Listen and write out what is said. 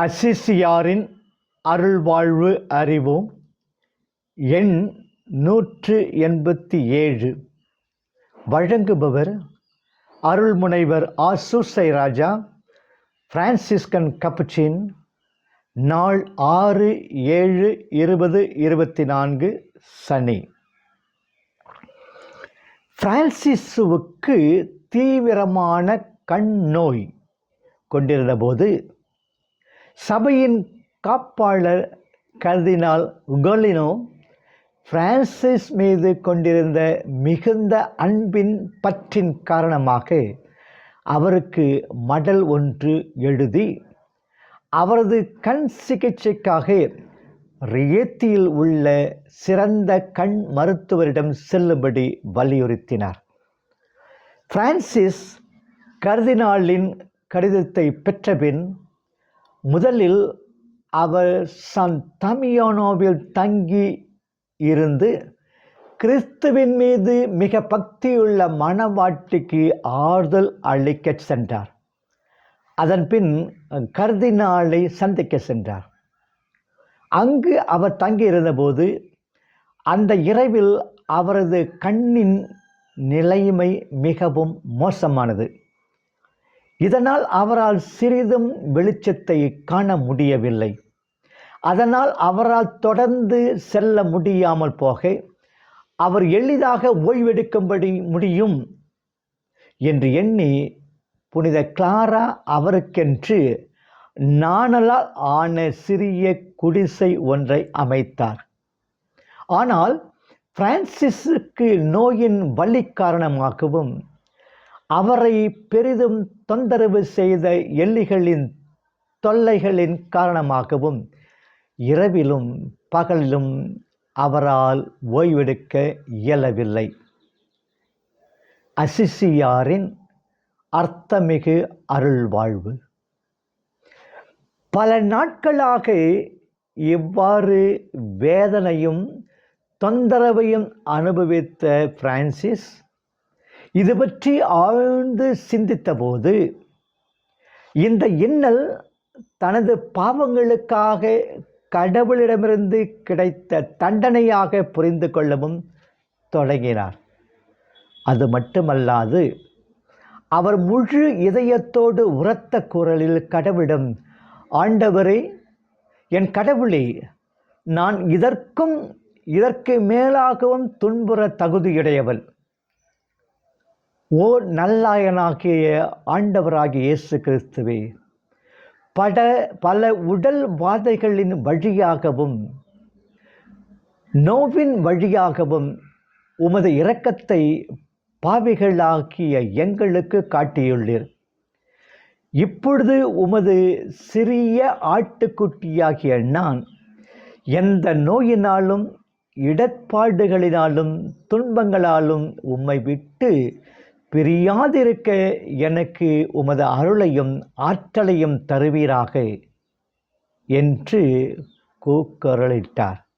அசிசியாரின் அருள்வாழ்வு அறிவோம். எண் நூற்று எண்பத்தி ஏழு. வழங்குபவர் அருள்முனைவர் ஆசூசை ராஜா பிரான்சிஸ்கன் கப்புச்சின் நாள் ஆறு ஏழு இருபது இருபத்தி நான்கு சனி. பிரான்சிஸுவுக்கு தீவிரமான கண் நோய் கொண்டிருந்தபோது சபையின் காப்பாளர் கர்தினால் உகலினோ பிரான்சிஸ் மீது கொண்டிருந்த மிகுந்த அன்பின் பற்றின் காரணமாக அவருக்கு மடல் ஒன்று எழுதி அவரது கண் சிகிச்சைக்காக ரியத்தியில் உள்ள சிறந்த கண் மருத்துவரிடம் செல்லும்படி வலியுறுத்தினார். பிரான்சிஸ் கர்தினாலின் கடிதத்தை பெற்றபின் முதலில் அவர் சன் தமியானோவில் தங்கி இருந்து கிறிஸ்துவின் மீது மிக பக்தியுள்ள மனவாட்டிக்கு ஆறுதல் அளிக்கச் சென்றார். அதன்பின் கர்தினாலை சந்திக்க சென்றார். அங்கு அவர் தங்கியிருந்தபோது அந்த இரவில் அவரது கண்ணின் நிலைமை மிகவும் மோசமானது. இதனால் அவரால் சிறிதும் வெளிச்சத்தை காண முடியவில்லை. அதனால் அவரால் தொடர்ந்து செல்ல முடியாமல் போக அவர் எளிதாக ஓய்வெடுக்கும்படி முடியும் என்று எண்ணி புனித கிளாரா அவருக்கென்று நாணலால் ஆன சிறிய குடிசை ஒன்றை அமைத்தார். ஆனால் பிரான்சிஸுக்கு நோயின் வலி காரணமாகவும் அவரை பெரிதும் தொந்தரவு செய்த எல்லிகளின் தொல்லைகளின் காரணமாகவும் இரவிலும் பகலிலும் அவரால் ஓய்வெடுக்க இயலவில்லை. அசிசியாரின் அர்த்தமிகு அருள்வாழ்வு. பல நாட்களாக இவ்வாறு வேதனையும் தொந்தரவையும் அனுபவித்த பிரான்சிஸ் இது பற்றி ஆழ்ந்து சிந்தித்தபோது இந்த இன்னல் தனது பாவங்களுக்காக கடவுளிடமிருந்து கிடைத்த தண்டனையாக புரிந்து கொள்ளவும் தொடங்கினார். அது மட்டுமல்லாது அவர் முழு இதயத்தோடு உரத்த குரலில் கடவுளிடம் ஆண்டவரே என் கடவுளே நான் இதற்கும் இதற்கு மேலாகவும் துன்புற தகுதியுடையவள். ஓ நல்லாயனாகிய ஆண்டவராகிய இயேசு கிறிஸ்துவே பட பல உடல் வாதைகளின் வழியாகவும் நோவின் வழியாகவும் உமது இரக்கத்தை பாவிகளாகிய எங்களுக்கு காட்டியுள்ளீர். இப்பொழுது உமது சிறிய ஆட்டுக்குட்டியாகிய நான் எந்த நோயினாலும் இடர்பாடுகளினாலும் துன்பங்களாலும் உம்மை விட்டு பிரியாதிருக்க எனக்கு உமது அருளையும் ஆற்றலையும் தருவீராக என்று கூக்குரலிட்டார்